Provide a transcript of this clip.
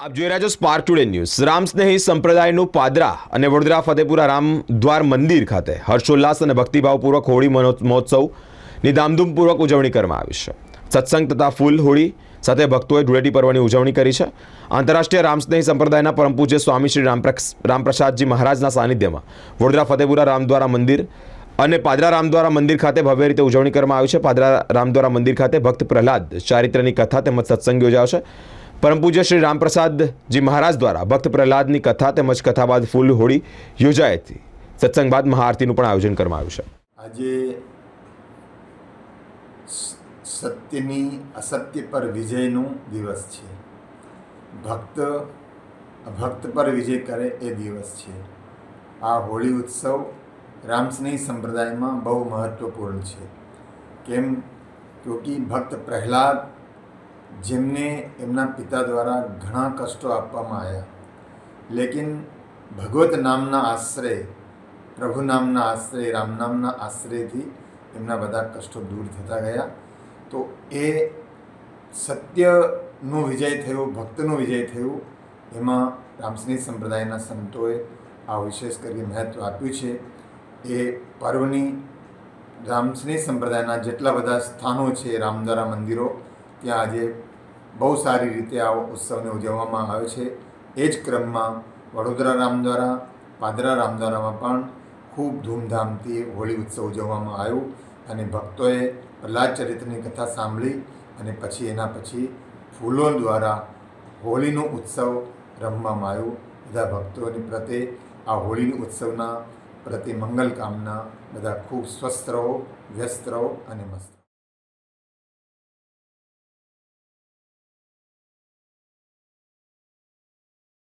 આપ જોઈ રહ્યા છો Spark Today News Ram Snehi સંપ્રદાયનું Padra અને વડોદરા, ફતેપુરા રામ દ્વાર મંદિર ખાતે હર્ષોલ્લાસ અને ભક્તિભાવપૂર્વક હોળી મહોત્સવની ધામધૂમપૂર્વક ઉજવણી કરવામાં આવી છે. સત્સંગ તથા ફૂલ હોળી સાથે ભક્તોએ ધૂળેટી પર્વની ઉજવણી કરી છે. આંતરરાષ્ટ્રીય રામસ્નેહી સંપ્રદાયના પરમ પૂજ્ય સ્વામી શ્રી રામપ્રસાદજી મહારાજના સાનિધ્યમાં વડોદરા, ફતેપુરા, રામદ્વારા મંદિર અને પાદરા રામદ્વારા મંદિર ખાતે ભવ્ય રીતે ઉજવણી કરવામાં આવી છે. પાદરા રામદ્વારા મંદિર ખાતે ભક્ત પ્રહલાદ ચારિત્રની કથા તેમજ સત્સંગ યોજાશે પરમ પૂજ્ય શ્રી રામપ્રસાદજી મહારાજ દ્વારા ભક્ત પ્રહલાદની કથા તેમજ કથા બાદ ફૂલ હોળી યોજાઈ હતી. સત્સંગ બાદ મહાઆરતીનું પણ આયોજન કરવામાં આવ્યું છે. આજે સત્યની અસત્ય પર વિજયનો દિવસ છે. ભક્ત ભક્ત પર વિજય કરે એ દિવસ છે. આ હોળી ઉત્સવ રામસ્નેહી સંપ્રદાયમાં બહુ મહત્વપૂર્ણ છે. કેમ? કે ભક્ત પ્રહલાદ જેમને એમના પિતા દ્વારા ઘણા કષ્ટો આપવામાં આવ્યા. લેકિન ભગવત નામના આશ્રય પ્રભુ નામના આશ્રય રામ નામના આશ્રયથી એમના બધા કષ્ટો દૂર થતા ગયા. તો એ સત્યનો વિજય થયો, ભક્તનો વિજય થયો, એમાં રામસ્નેહ સંપ્રદાયના સંતોએ આ વિશેષ કરી મહત્ત્વ આપ્યું છે. એ પર્વની રામસ્નેહ સંપ્રદાયના જેટલા બધા સ્થાનો છે, રામદ્વારા મંદિરો ત્યાં આજે બહુ સારી રીતે આ ઉત્સવને ઉજવવામાં આવે છે. એ જ ક્રમમાં વડોદરા રામદ્વારા પાદરા રામદ્વારામાં પણ ખૂબ ધૂમધામથી હોળી ઉત્સવ ઉજવવામાં આવ્યો અને ભક્તોએ પ્રહલાદ ચરિત્રની કથા સાંભળી અને પછી એના પછી ફૂલો દ્વારા હોળીનો ઉત્સવ રમવામાં આવ્યો. બધા ભક્તોની પ્રત્યે આ હોળીની ઉત્સવના પ્રતિ મંગલ કામના. બધા ખૂબ સ્વસ્થ રહો, વ્યસ્ત રહો અને મસ્ત